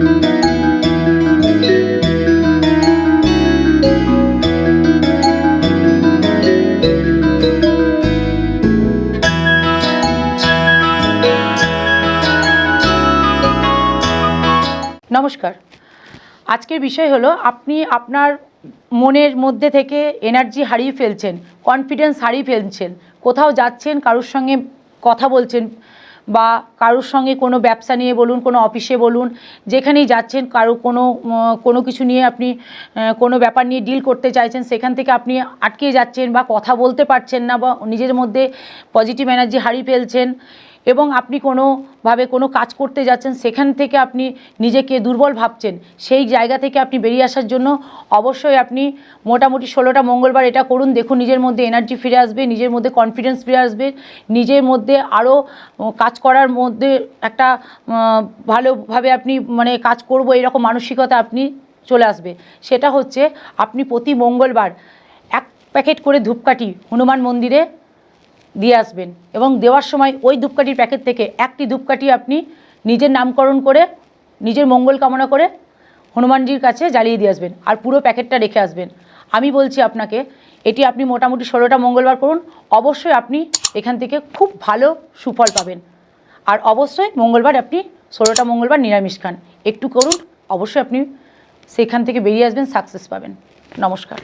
নমস্কার। আজকের বিষয় হলো আপনি আপনার মনের মধ্যে থেকে এনার্জি হারিয়ে ফেলছেন কনফিডেন্স হারিয়ে ফেলছেন, কোথাও যাচ্ছেন, কারোর সঙ্গে কথা বলছেন বা কারোর সঙ্গে কোনো ব্যবসা নিয়ে বলুন, কোনো অফিসে বলুন, যেখানেই যাচ্ছেন কারও কোনো কোনো কিছু নিয়ে আপনি কোনো ব্যাপার নিয়ে ডিল করতে চাইছেন, সেখান থেকে আপনি আটকে যাচ্ছেন বা কথা বলতে পারছেন না বা নিজের মধ্যে পজিটিভ এনার্জি হারিয়ে ফেলছেন এবং আপনি কোনোভাবে কোনো কাজ করতে যাচ্ছেন, সেখান থেকে আপনি নিজেকে দুর্বল ভাবছেন, সেই জায়গা থেকে আপনি বেরিয়ে আসার জন্য অবশ্যই আপনি মোটামুটি ষোলোটা মঙ্গলবার এটা করুন। দেখুন, নিজের মধ্যে এনার্জি ফিরে আসবে, নিজের মধ্যে কনফিডেন্স ফিরে আসবে, নিজের মধ্যে আরও কাজ করার মধ্যে একটা ভালোভাবে আপনি মানে কাজ করব, এরকম মানসিকতা আপনি চলে আসবে। সেটা হচ্ছে, আপনি প্রতি মঙ্গলবার এক প্যাকেট করে ধূপকাঠি হনুমান মন্দিরে দিয়ে আসবেন। এবং দেওয়ার সময় ওই ধূপকাঠির প্যাকেট থেকে একটি ধূপকাঠি আপনি নিজের নামকরণ করে, নিজের মঙ্গল কামনা করে হনুমানজির কাছে জ্বালিয়ে দিয়ে আসবেন আর পুরো প্যাকেটটা রেখে আসবেন। আমি বলছি আপনাকে, এটি আপনি মোটামুটি ষোলোটা মঙ্গলবার করুন। অবশ্যই আপনি এখান থেকে খুব ভালো সুফল পাবেন। আর অবশ্যই মঙ্গলবার আপনি ষোলোটা মঙ্গলবার নিরামিষ খান। একটু করুন, অবশ্যই আপনি সেখান থেকে বেরিয়ে আসবেন, সাকসেস পাবেন। নমস্কার।